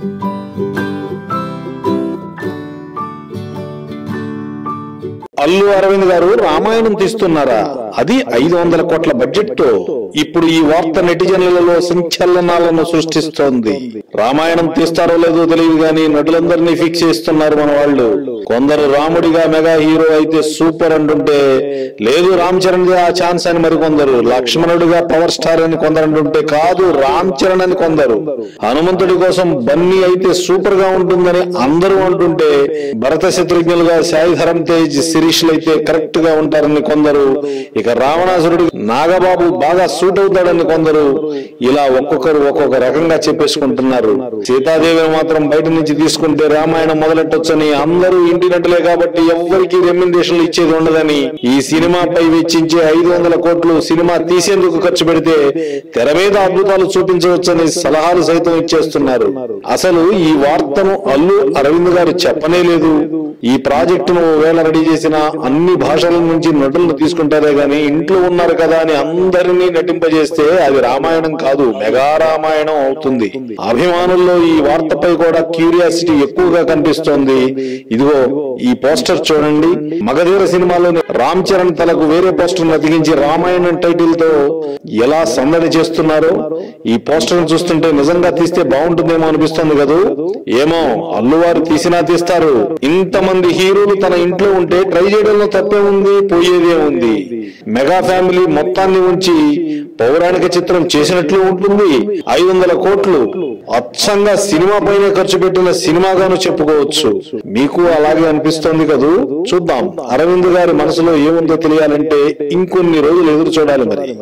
Thank you. Allu Arvind గారు రామాయణం తీస్తున్నారా? అది ఐదు వందల కోట్ల బడ్జెట్తో ఇప్పుడు ఈ వార్త నెటిజన్లలో సంచలనాలను సృష్టిస్తోంది. రామాయణం తీస్తారో లేదో తెలియదు గాని నటులందరినీ ఫిక్స్ చేస్తున్నారు మన వాళ్ళు. కొందరు రాముడిగా మెగా హీరో అయితే సూపర్ అంటుంటే లేదు రామ్ చరణ్గా ఆ ఛాన్స్ అని మరికొందరు. లక్ష్మణుడిగా పవర్ స్టార్ అని కొందరు అంటుంటే కాదు రామ్ చరణ్ అని కొందరు. హనుమంతుడి కోసం బన్నీ అయితే సూపర్గా ఉంటుందని అందరూ అంటుంటే భరత శత్రుఘ్నులుగా సాయి ధరం తేజ్ సిరి శిరీష్లు అయితే కరెక్ట్గా ఉంటారని కొందరు. ఇక రావణాసురుడు నాగబాబు బాగా సూట్ అవుతాడని కొందరు ఇలా ఒక్కొక్కరు ఒక్కొక్క రకంగా చెప్పేసుకుంటున్నారు. సీతాదేవిని మాత్రం బయట నుంచి తీసుకుంటే రామాయణం మొదలెట్టొచ్చని అందరూ ఇంటి నటులే కాబట్టి ఎవ్వరికి రెమ్యునరేషన్లు ఇచ్చేది ఉండదని. ఈ సినిమాపై వెచ్చించే ఐదు వందల కోట్లు సినిమా తీసేందుకు ఖర్చు పెడితే తెర మీద అద్భుతాలు చూపించవచ్చని సలహాలు సైతం ఇచ్చేస్తున్నారు. అసలు ఈ వార్తను అల్లు అరవింద్ గారు చెప్పనే లేదు. ఈ ప్రాజెక్టును వేళ రెడీ చేసిన అన్ని భాషల నుంచి నటులను తీసుకుంటారే గాని ఇంట్లో ఉన్నారు కదా అని అందరినీ నటింపజేస్తే అది రామాయణం కాదు మెగా రామాయణం అవుతుంది. అభిమానుల్లో ఈ వార్తపై కూడా క్యూరియాసిటీ ఎక్కువగా కనిపిస్తోంది. ఇదిగో ఈ పోస్టర్ చూడండి. మగధీర సినిమాలోని రామ్ చరణ్ తలకు వేరే పోస్టర్ అతికించి రామాయణం టైటిల్తో ఎలా సందడి చేస్తున్నారో ఈ పోస్టర్ చూస్తుంటే నిజంగా తీస్తే బాగుంటుందేమో అనిపిస్తుంది కదూ? ఏమో అల్లువారు తీసినా తీస్తారు. ఇంతమంది హీరోలు తన ఇంట్లో ఉంటే ట్రై చేయడంలో తప్పే ఉంది పోయేదే ఉంది. మెగా ఫ్యామిలీ మొత్తాన్ని ఉంచి పౌరాణిక చిత్రం చేసినట్లు ఉంటుంది. ఐదు వందల కోట్లు అచ్చంగా సినిమా పైన ఖర్చు పెట్టిన సినిమాగాను చెప్పుకోవచ్చు. మీకు అలాగే అనిపిస్తోంది కదూ? చూద్దాం. అరవింద్ గారి మనసులో ఏముందో తెలియాలంటే ఇంకొన్ని రోజులు ఎదురు చూడాలి మరి.